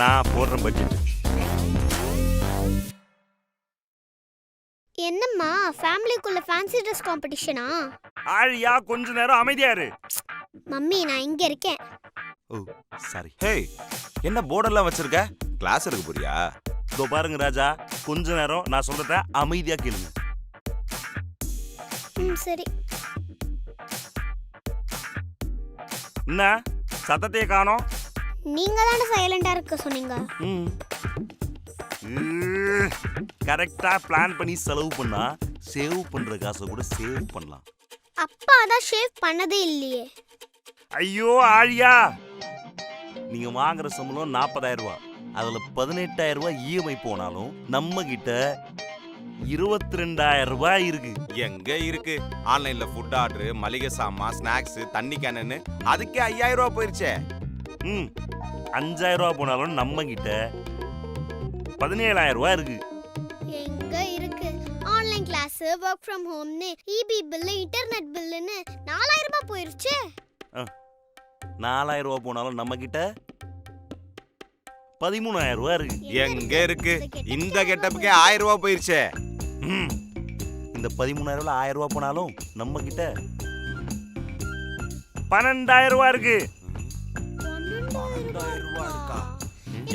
நான் போடுறேன் பட்ஜெட் என்னம்மா ஃபேமிலிக்குள்ள ஃபேன்சி ட்ரெஸ் காம்படிஷனா ஆழியா கொஞ்ச நேரம் அமைதியா இரு. மம்மி நான் இங்க இருக்கேன். ஓ சாரி. ஹேய் என்ன போர்டெல்லாம் வச்சிருக்க? கிளாஸ் எடுக்க போறியா? இதோ பாருங்க ராஜா கொஞ்ச நேரம் நான் சொல்றத அமைதியா கேளுங்க. ம் சரி. என்ன? சத்தத்தையே காணோம். நீங்க தானே சைலண்டா இருக்க சொன்னீங்க? ம். கரெக்டா பிளான் பண்ணி செலவு பண்ணா சேவ் பண்ற காசை கூட சேவ் பண்ணலாம். அப்பா தான் ஷேவ் பண்ணதே இல்லையே. ஐயோ ஆழியா. நீங்க வாங்குற சம்பளம் நாற்பதாயிரம் ரூபாய் அதுல பதினெட்டாயிரம் ரூபாய் இஎம்ஐ போனாலும் நம்ம கிட்ட இருபத்தி ரெண்டாயிரம் ரூபாய் இருக்கு. எங்க இருக்கு? ஆன்லைன்ல ஃபுட் ஆர்டர் மளிகை சாமான் ஸ்நாக்ஸ் தண்ணி கேனன்னு அதுக்கே ஐயாயிரம் ரூபாய் போயிருச்சே. ம். அஞ்சாயிரம் ரூபாய் போனாலும் நம்ம கிட்ட பதினேழாயிரம் ரூபாய் இருக்கு. எங்க இருக்கு? ஆன்லைன் கிளாஸ் ஒர்க் ஃப்ரம் ஹோம்னு இபி பில்லு இன்டர்நெட் பில்லுன்னு நாலாயிரம் ரூபாய் போயிருச்சு. நாலாயிரம் ரூபாய் போனாலும் நம்ம கிட்ட பதிமூணாயிரம் ரூபாய் இருக்கு. எங்க இருக்கு? இந்த கெட்டப்புக்கே ஆயிரம் ரூபாய் போயிருச்சே. ம். இந்த பதிமூணாயிரம் ரூபாய் ஆயிரம் ரூபாய் போனாலும் நம்ம கிட்ட பன்னெண்டாயிரம் ரூபாய் இருக்கு. பன்னெண்டாயிரம் ரூபாய் இருக்கா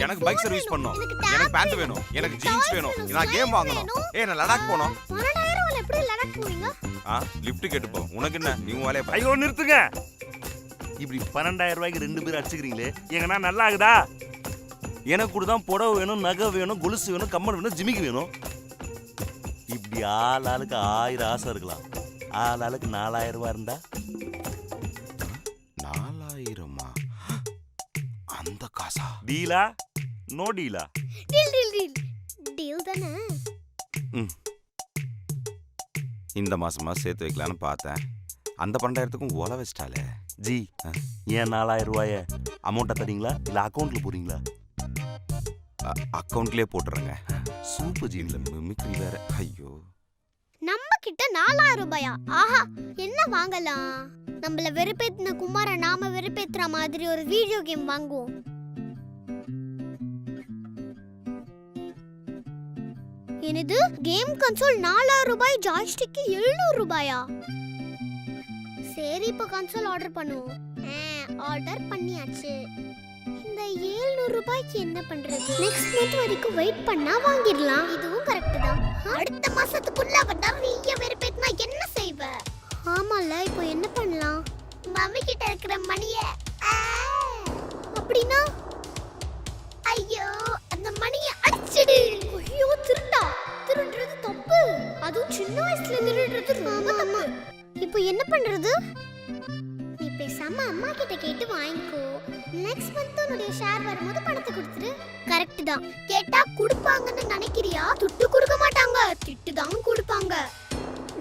எனக்கு பைக் சர்வீஸ் வேணும், பண்ணணும். எனக்கு பேண்ட் வேணும். எனக்கு ஜீன்ஸ் வேணும். நான் கேம் வாங்கணும். ஏய் நான் லடாக் போனோம். பன்னெண்டாயிரம் ரூபாய் எப்படி லடாக் போவீங்க ஆ லிஃப்ட் கேட்டுப்போம். உனக்கு என்ன? நீ உன் வேலையை. ஐயோ நிறுத்துங்க. இப்படி பன்னெண்டாயிரம் ரூபாய்க்கு ரெண்டு பேரும் அடிச்சுக்கிறீங்களே. எங்கன்னா நல்லா ஆகுதா? எனக்கு கூட தான் புடவை வேணும் நகை வேணும் கொலுசு வேணும் கம்மல் வேணும் ஜிமிக்கு வேணும். இப்படி ஆள் ஆளுக்கு ஆயிரம் ஆசை இருக்கலாம். ஆள் ஆளுக்கு நாலாயிரம் ரூபாய் இருந்தா? நாலாயிரமா காசா டீலா? No டீலா. Deal deal deal. Deal தானே? இந்த மாசமா சேர்த்து வைக்கலான்னு பார்த்தேன். அந்த பன்னெண்டாயிரத்துக்கும் ஓல வச்சிட்டாலே ஜி ஏன் நாலாயிரம் ரூபாய? அமௌண்ட்டை தரீங்களா? இல்லை அக்கௌண்ட்டில் போறீங்களா அக்கௌண்ட்லயே போட்டுறேங்க. சூப்பர் ஜி. இல்ல மிமிக்ரி வேற. ஐயோ. நம்ம கிட்ட நாலாயிரம் ரூபாயா? ஆஹா என்ன வாங்கலாம்? நம்மள வெறுப்பேத்தின குமார நாம வெறுப்பேத்துற மாதிரி ஒரு வீடியோ கேம் வாங்குவோம். எனது கேம் கன்சோல் நாலாயிரம் ரூபாய் ஜாய்ஸ்டிக்கு எழுநூறு ரூபாயா? சரி இப்போ கன்சோல் ஆர்டர் பண்ணுவோம். ஆர்டர் பண்ணியாச்சு. இந்த 700 ரூபாய்க்கு என்ன பண்றது? நெக்ஸ்ட் மந்த் வரைக்கும் வெயிட் பண்ணா வாங்கிடலாம். இதுவும் கரெக்ட் தான். அடுத்த மாசத்துக்குள்ள அவட்டா நீங்க வேற வெறுப்பேத்தினா என்ன செய்வ? ஆமால இப்போ என்ன பண்ணலாம்? மம்மி கிட்ட இருக்கிற மணிய அப்படின்னா என்ன பண்றது? நீ பேசாம அம்மா கிட்ட கேட்டு வாங்கிக்கோ. நெக்ஸ்ட் மந்த் உன்னுடைய ஷேர் வரும்போது பணத்தை கொடுத்துரு. கரெக்ட் தான். கேட்டா கொடுப்பாங்கன்னு நினைக்கிறியா? துட்டு கொடுக்க மாட்டாங்க. திட்டு தான் கொடுப்பாங்க.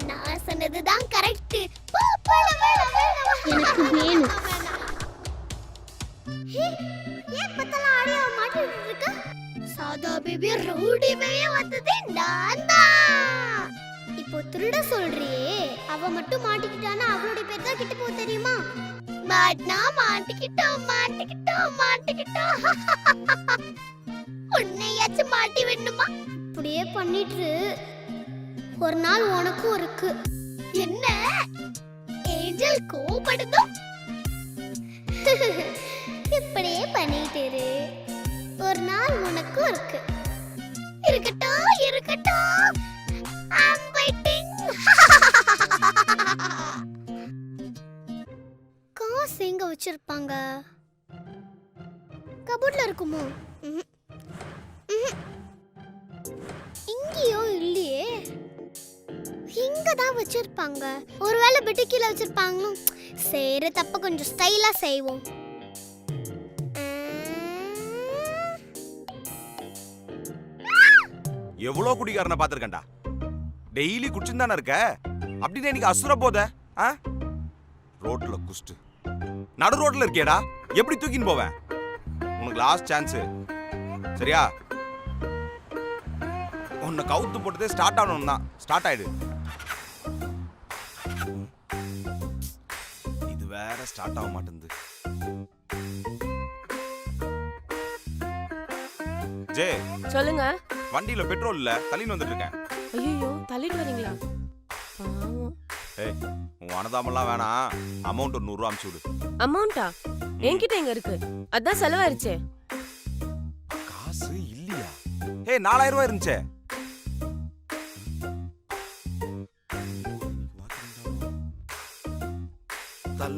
நான் சொன்னதுதான் கரெக்ட் எனக்கு வேணும். ஏன் பத்தலாம் ஆடியோ மாட்டிட்டு இருக்க? சாதா பேபி வந்ததே. நான் தான் இப்போ திருட சொல்றியே. அவ மட்டும் மாட்டிக்கிட்டானா? அவளுடைய பேர் தான் கிட்ட போ தெரியுமா? மாட்டினா மாட்டிக்கிட்டோம் மாட்டிக்கிட்டோம் மாட்டிக்கிட்டோம். உன்னையாச்சும் மாட்டி விடணுமா? இப்படியே பண்ணிட்டு ஒரு நாள் உனக்கும் இருக்கு. என்ன? ஏஞ்சல் கோபடுதோ இப்படியே பண்ணிட்டு ஒரு நாள் உனக்கும் இருக்கு. இருக்கட்டும். வச்சிருப்பாங்க. கபோர்ட்ல இருக்குமோ? இங்கேயோ இல்லையே. இங்க தான் வச்சிருப்பாங்க. ஒருவேளை பெட்டு கீழே வச்சிருப்பாங்களும். சரி தப்ப கொஞ்சம் ஸ்டைலா செய்வோம். எவ்வளோ குடிகாரனை பார்த்துருக்கேன்டா? டெய்லி குடிச்சுன்னு தானே இருக்க? அப்படின்னு இன்னைக்கு அசுர போத ஆ? ரோட்ல குஸ்ட் நடு ரோட்ல இருக்கேடா. எப்படி தூக்கின்னு போவேன்? உனக்கு லாஸ்ட் சான்ஸ் சரியா? உன்னை கவுத்து போட்டதே ஸ்டார்ட் ஆகணும் தான். ஸ்டார்ட் ஆயிடு. இது வேற ஸ்டார்ட் ஆக மாட்டேங்குது. அஜய் சொல்லுங்க. வண்டியில பெட்ரோல் இல்ல தள்ளின்னு வந்துட்டு இருக்கேன். ஐயோ தள்ளிட்டு வரீங்களா? பாவம். ஏய் உன் அனதாமெல்லாம் வேணாம். அமௌண்ட் ஒரு நூறுரூவா அமுச்சு விடு. அமௌண்டா என்கிட்ட எங்க இருக்கு? அதான் செலவாயிருச்சே. காசு இல்லையா? ஏய் நாலாயிரம் ரூபாய் இருந்துச்சே.